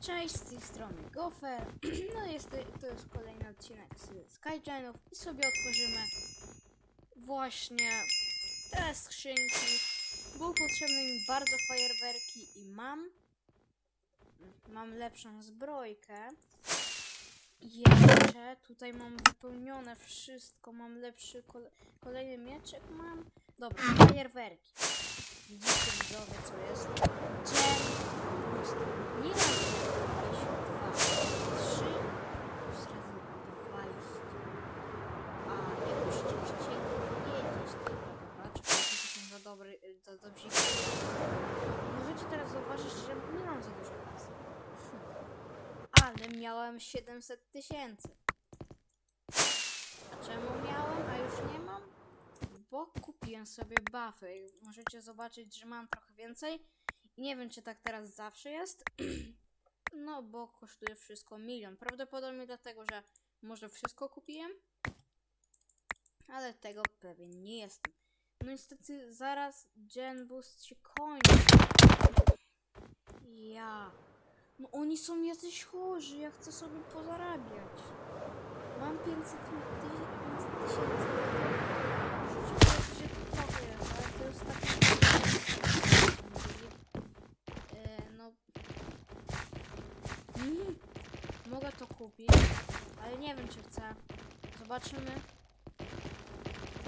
Cześć, z tej strony Gofer. No jest to, jest kolejny odcinek z Skygenów i sobie otworzymy właśnie te skrzynki. Było potrzebne mi bardzo fajerwerki i mam. Mam lepszą zbrojkę. Jeszcze tutaj mam wypełnione wszystko. Mam lepszy kole, kolejny mieczek mam. Dobra, fajerwerki. Widzicie widzowie co jest? Dzień nie jest. A jak już chcieli wiedzieć, to dobry, y, za dobrzy. Możecie teraz zauważyć, że nie mam za dużo kasy. Ale miałem 700 tysięcy. A czemu miałem, a już nie mam? Bo kupiłem sobie buffy. Możecie zobaczyć, że mam trochę więcej. Nie wiem, czy tak teraz zawsze jest. No, bo kosztuje wszystko milion. Prawdopodobnie dlatego, że może wszystko kupiłem. Ale tego pewien nie jestem. No niestety zaraz Gen Boost się kończy. Ja. No oni są jacyś chorzy, ja chcę sobie pozarabiać. Mam 500 mi- ty- 500 tysięcy. Powiedzieć, że to jest, ale to jest tak... E, no... Mm, mogę to kupić, ale nie wiem czy chcę. Zobaczymy.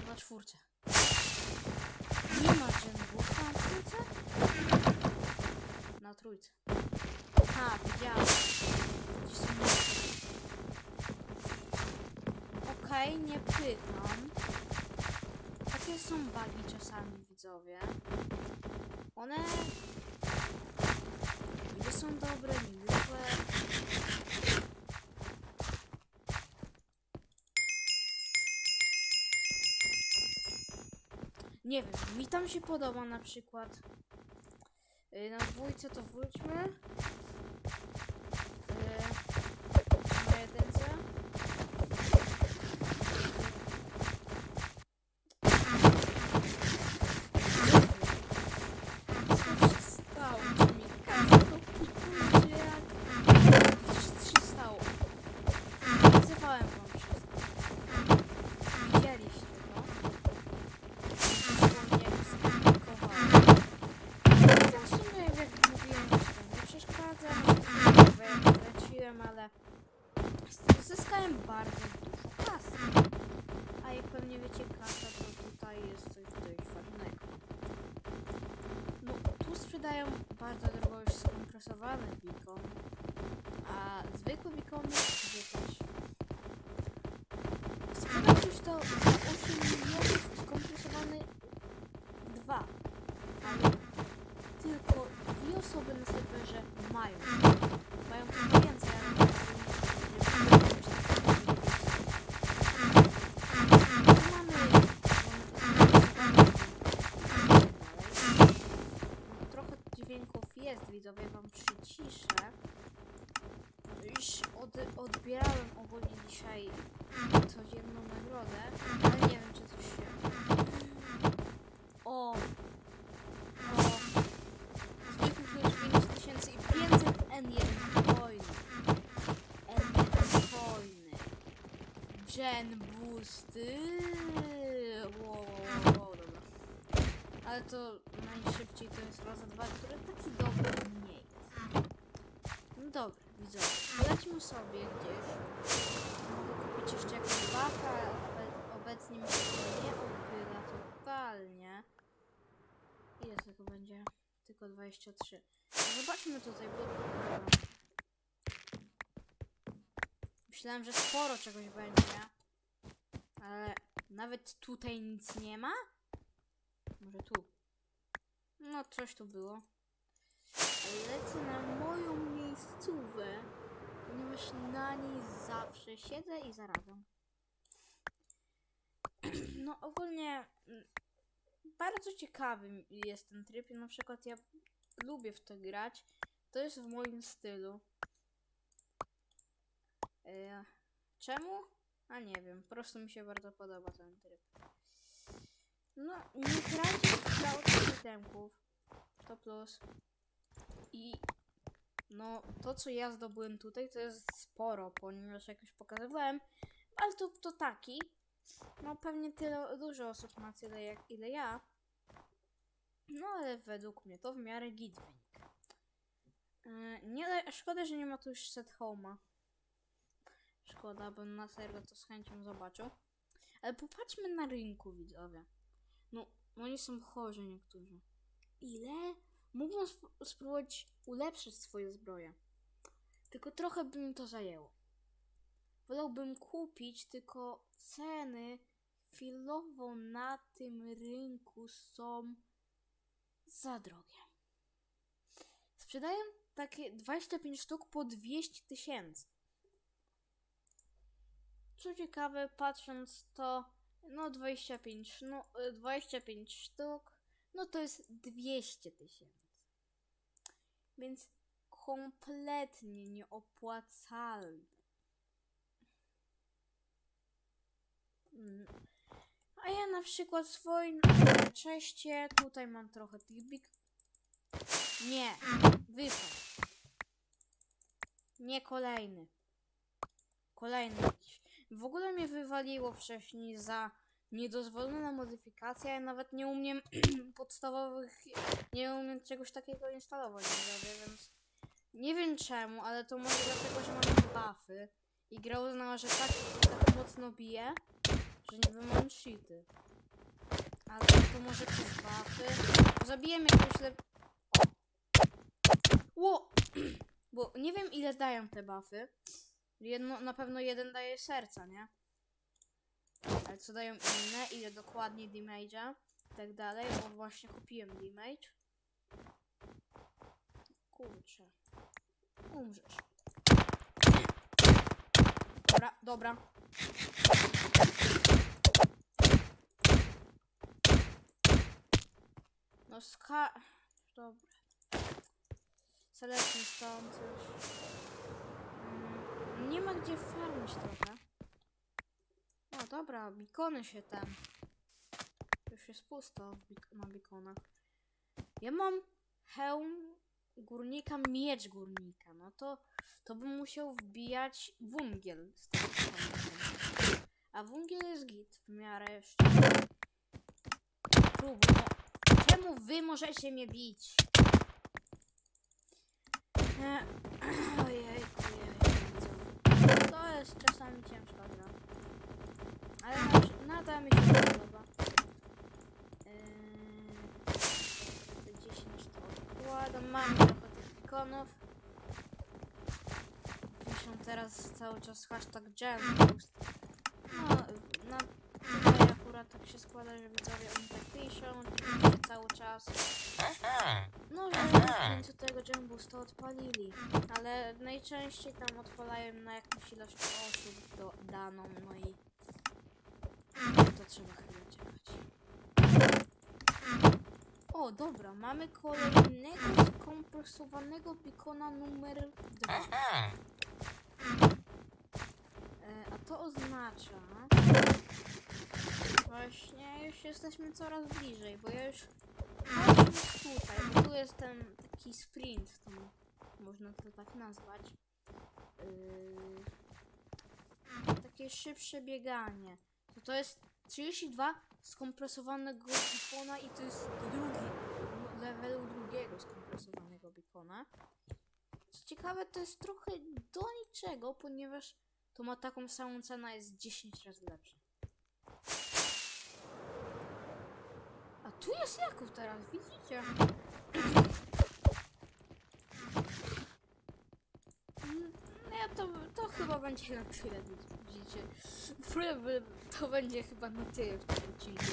Na czwórce. Nie ma Genbusa na trójce? Na trójce. Ha, widziałem. Gdzie są? Okej, nie pytam. Takie są bugi czasami, widzowie. One... Gdzie są dobre, niby Nie wiem, mi tam się podoba na przykład. Yy, Na dwójce to wróćmy. Yy, Na jedynce. Co się stało? Czy mi kasko pikuje jak... Co się stało? Nazywałem wam wszystko. Widzieliście to. Było mnie skomplikowane. Ja w sumie, jak mówiłem, że to nie przeszkadza, bo jak leciłem, ale zyskałem bardzo dużo kasy. A jak pewnie wiecie, kasa to tutaj jest coś dość ważnego. No, sprzedają bardzo drogo skompresowany beacon, a zwykły beacon jest też. Już to za 8 milionów skompresowany 2, ale tylko dwie osoby na serwerze mają. Mają trochę więcej, ale nie wiem, Tu mamy trochę dźwięków jest, widzowie, wam przyciszę. Już od, odbierałem ogólnie dzisiaj codzienną nagrodę, ale nie wiem, czy coś się... O! O! Zwykłych już 5000 i 500 N1 coiny. N1 coiny. Gen boosty. Wow, wow, wow, dobra. Ale to najszybciej to jest raza 2, które taki dobry nie jest. No dobra, widzowie. Polećmy sobie gdzieś. Mogę kupić jeszcze jakąś obe- obecnie mi się to nie opyla totalnie. Ile tego będzie? Tylko 23. Zobaczmy tutaj, bo... Myślałem, że sporo czegoś będzie. Ale nawet tutaj nic nie ma? Może tu. No, coś tu było. Lecę na moją miejscówę, ponieważ na niej zawsze siedzę i zarabiam. No, ogólnie mm, bardzo ciekawy jest ten tryb. Na przykład ja lubię w to grać. To jest w moim stylu. E, czemu? A nie wiem, po prostu mi się bardzo podoba ten tryb. No, nie grajcie w Cloud itemków. To plus. I no to co ja zdobyłem tutaj to jest sporo, ponieważ jakoś pokazywałem, ale to, to taki. No pewnie tyle, dużo osób ma tyle jak ile ja. No ale według mnie to w miarę git wynik. Yy, nie, szkoda, że nie ma tu już set home'a. Szkoda, bym na serio to z chęcią zobaczył. Ale popatrzmy na rynku, widzowie. No, oni są chorzy niektórzy. Ile? Mógłbym sp- spróbować ulepszyć swoje zbroje. Tylko trochę by mi to zajęło. Wolałbym kupić, tylko ceny chwilowo na tym rynku są za drogie. Sprzedaję takie 25 sztuk po 200 tysięcy. Co ciekawe, patrząc to, no 25, no y, 25 sztuk, no to jest 200 tysięcy. Więc kompletnie nieopłacalne. Mm. A ja na przykład swoim czeście, tutaj mam trochę tych big... Nie, wypadł. Nie kolejny. Kolejny. W ogóle mnie wywaliło wcześniej za niedozwolone modyfikacje. Ja nawet nie umiem podstawowych, nie umiem czegoś takiego instalować, więc nie wiem czemu, ale to może dlatego, że mam buffy i gra uznała, że tak, tak mocno bije, że niby mam cheaty. Ale to może przez buffy. Zabijemy jakąś lep... Ło! Bo nie wiem ile dają te buffy. Jedno, na pewno jeden daje serca, nie? Co dają inne? Ile dokładnie damage'a? I tak dalej, bo właśnie kupiłem damage. Kurczę. Umrzesz. Dobra, dobra. No ska... Dobra. Zalećmy stąd już. Mm, Nie ma gdzie farmić trochę. Dobra, bikony się tam. Już jest pusto bik- na bikonach. Ja mam hełm górnika, miecz górnika. No to, to bym musiał wbijać wungiel z tego. A wungiel jest git w miarę jeszcze. Próbuj, no. Czemu wy możecie mnie bić? E, Ojejku, ojejku. To jest czasami ciężka gra. Ale na- nadal mi się to podoba. Eee, te 10 to odkładam. Mam trochę tych ikonów. Piszą teraz cały czas hashtag Jamboast. No, na tutaj akurat tak się składa, że widzowie oni tak piszą piszą cały czas. No, że w końcu tego Jamboosta odpalili. Ale najczęściej tam odpalają na jakąś ilość osób do, daną, no i to trzeba chwilę czekać. O, dobra, mamy kolejnego skompresowanego bikona numer 2. E, a to oznacza... Właśnie już jesteśmy coraz bliżej, bo ja już tutaj, bo tu jest ten taki sprint, to można to tak nazwać. Yy, takie szybsze bieganie. To, to jest 32 skompresowanego bikona i to jest drugi, levelu drugiego skompresowanego bikona. Co ciekawe, to jest trochę do niczego, ponieważ to ma taką samą cenę, jest 10 razy lepsze. A tu jest Jakub teraz, widzicie? No ja to, to chyba będzie na tyle, widzicie. To będzie chyba na tyle w tym odcinku.